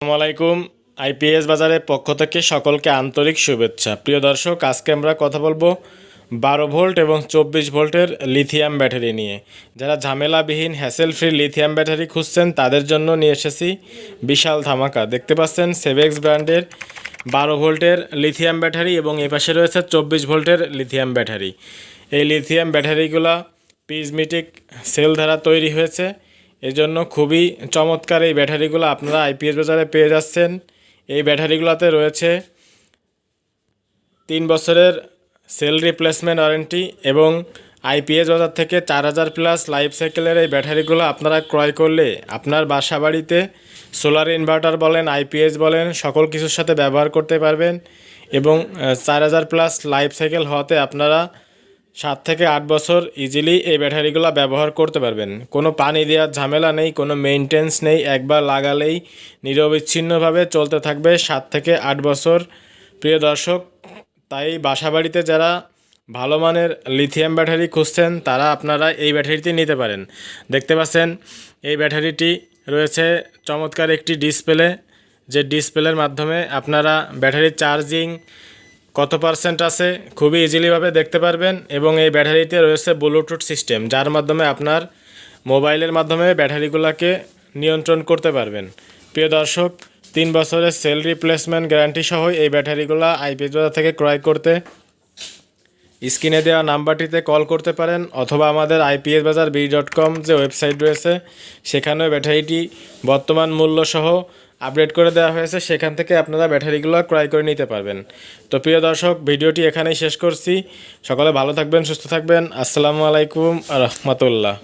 আসসালামু আলাইকুম। আইপিএস বাজারের পক্ষ থেকে সকলকে আন্তরিক শুভেচ্ছা। প্রিয় দর্শক, আজকে আমরা কথা বলব বারো ভোল্ট এবং চব্বিশ ভোল্টের লিথিয়াম ব্যাটারি নিয়ে। যারা ঝামেলাবিহীন হ্যাসেল ফ্রি লিথিয়াম ব্যাটারি খুঁজছেন, তাদের জন্য নিয়ে এসেছি বিশাল ধামাকা। দেখতে পাচ্ছেন সেভেক্স ব্র্যান্ডের বারো ভোল্টের লিথিয়াম ব্যাটারি এবং এপাশে রয়েছে চব্বিশ ভোল্টের লিথিয়াম ব্যাটারি। এই লিথিয়াম ব্যাটারিগুলা পিজমিটিক সেল দ্বারা তৈরি হয়েছে। এজন্য খুবই চমৎকার এই ব্যাটারিগুলো আপনারা আইপিএস বাজারে পেয়ে যাচ্ছেন। এই ব্যাটারিগুলোতে রয়েছে তিন বছরের সেল রিপ্লেসমেন্ট ওয়ারেন্টি এবং আইপিএস বাজার থেকে চার হাজার প্লাস লাইফ সাইকেলের এই ব্যাটারিগুলো আপনারা ক্রয় করলে আপনার বাসা বাড়িতে সোলার ইনভার্টার বলেন, আইপিএস বলেন, সকল কিছুর সাথে ব্যবহার করতে পারবেন এবং চার হাজার প্লাস লাইফ সাইকেল হওয়াতে আপনারা সাত থেকে আট বছর ইজিলি এই ব্যাটারিগুলো ব্যবহার করতে পারবেন। কোনো পানি দেওয়ার ঝামেলা নেই, কোনো মেনটেন্স নেই, একবার লাগালেই নিরবিচ্ছিন্নভাবে চলতে থাকবে সাত থেকে আট বছর। প্রিয় দর্শক, তাই বাসাবাড়িতে যারা ভালো মানের লিথিয়াম ব্যাটারি খুঁজছেন, তারা আপনারা এই ব্যাটারিটি নিতে পারেন। দেখতে পাচ্ছেন, এই ব্যাটারিটি রয়েছে চমৎকার একটি ডিসপ্লে যে ডিসপ্লের মাধ্যমে আপনারা ব্যাটারির চার্জিং কত পার্সেন্ট আছে খুবই ইজিলিভাবে দেখতে পারবেন এবং এই ব্যাটারিতে রয়েছে ব্লুটুথ সিস্টেম যার মাধ্যমে আপনার মোবাইলের মাধ্যমে ব্যাটারিগুলোকে নিয়ন্ত্রণ করতে পারবেন। প্রিয় দর্শক, তিন বছরের সেল রিপ্লেসমেন্ট গ্যারান্টি সহ এই ব্যাটারিগুলো আইপি থেকে ক্রয় করতে স্ক্রিনে দেওয়া নাম্বারটিতে কল করতে পারেন অথবা আমাদের আইপিএস বাজার বি ডট কম যে ওয়েবসাইট রয়েছে, সেখানেও ব্যাটারিটি বর্তমান মূল্য সহ আপডেট করে দেওয়া হয়েছে, সেখান থেকে আপনারা ব্যাটারিগুলো ক্রয় করে নিতে পারবেন। তো প্রিয় দর্শক, ভিডিওটি এখানেই শেষ করছি। সকলে ভালো থাকবেন, সুস্থ থাকবেন। আসসালামু আলাইকুম রহমতুল্লাহ।